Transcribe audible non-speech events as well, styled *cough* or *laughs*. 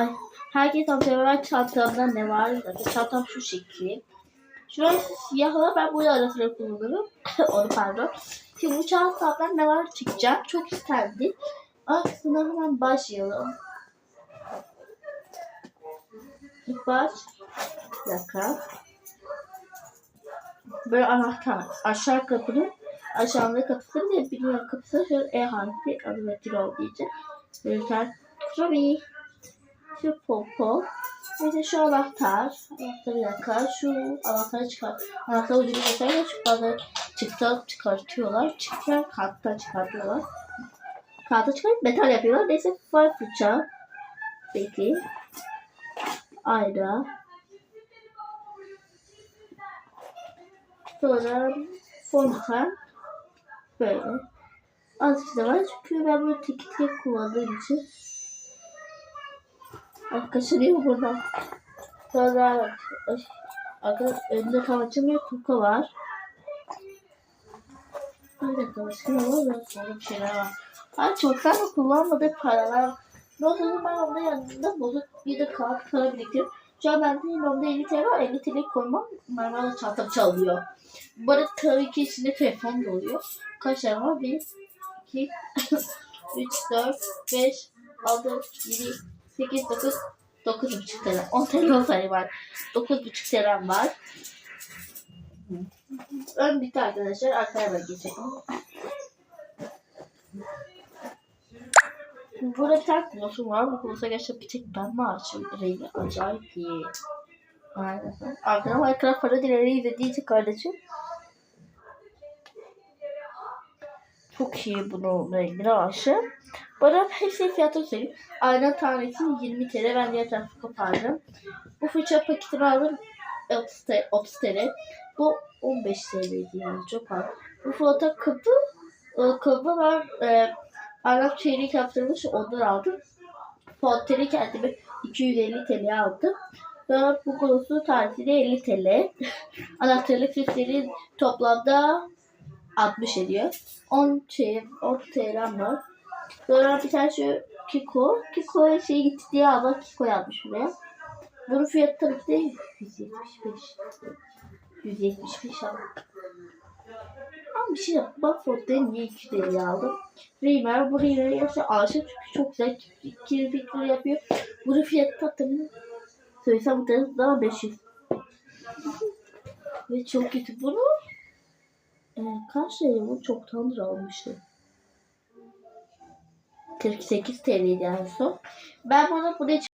Ay, herkes antrenman çantamda ne var? Zaten çantam şu şekil. Şurası siyahla ben bunu ara sıra kullanırım. *coughs* Onu pardon. Şimdi bu çantamdan ne var çıkacak. Çok isterdim. Ama kısmına hemen başlayalım. İlk baş. Bir. Böyle anahtar. Aşağı kapının aşağıda kapısı de bilmiyorum kapısı şöyle E harfi aromatür olduğu için. Böyle Tabii. Şu popo. Bir şu anahtar. Anahtarı bir dakika. Şu anahtarı çıkar. Anahtarı ucunu göstereyim. Şu bazı çıktı çıkartıyorlar. Çıkıyor karttan çıkartıyorlar. Kartı çıkarıp metal yapıyorlar. Neyse far fırça. Peki. Ayna. Sonra fondöten. Böyle. Az bir de var. Çünkü ben böyle tek tek kullandığım için. Ay kaşınıyor buradan. Sonra arkadaş önünde tam açılmıyor. Kuka var. Başka ne var? Sonra bir şeyler var. Ay çoktan da kullanmadık paralar. Oldu ben onda yanında bozuk bir de kağıt para biriktirip şu an bende elimde 50 TL var. 50 TL koymam. Normalde çantam çalıyor. Bu arada tabii ki içinde telefon da oluyor. Kaç tane var? 1, 2, 3, 4, 5, 6, 7, 8, 9, 9,5 TL. 10 TL sayı var. 9,5 TL'm var. Ön bitti arkadaşlar. Arkaya bak geçelim. Burada bir tane kulosu var. Bu kulosa gerçekten bir tek ben mi açıyorum? Rengi acayip iyi. Aynen. Arkada Minecraft para dileri izlediği için kardeşim. Çok iyi bunun rengine aşık. Bana hepsi fiyatını söyleyeyim. Ayna tanesi 20 TL. Ben diğer tarafı kopardım. Bu fırça paketini aldım. 30 TL. 30 TL. Bu 15 TL'ydi yani çok az. Bu flota kapı e, kapı ben e, Arap çeyrek yaptırmış ondan aldım. Fonteri kendime 250 TL aldım. Sonra bu tarihi de 50 TL. *laughs* Anahtarlık süsleri toplamda 60 ediyor. 10 şey, 10 TL'm var. Sonra bir tane şu Kiko. Kiko'ya şey gitti diye abla Kiko yapmış buraya. Bunun fiyatı tabii ki de 175. 175 ama. Ama bir şey yap. Bak Ford'dan niye 2 TL aldım. Raymer bu Raymer'e gerçekten aşık çünkü çok güzel kirpikleri yapıyor. Bunun fiyatı tatlımını söylesem bu daha 500. Ve çok kötü. Bunu e, kaç TL bu? Çoktandır almıştım. 48 TL'ydi en son. Ben bunu buraya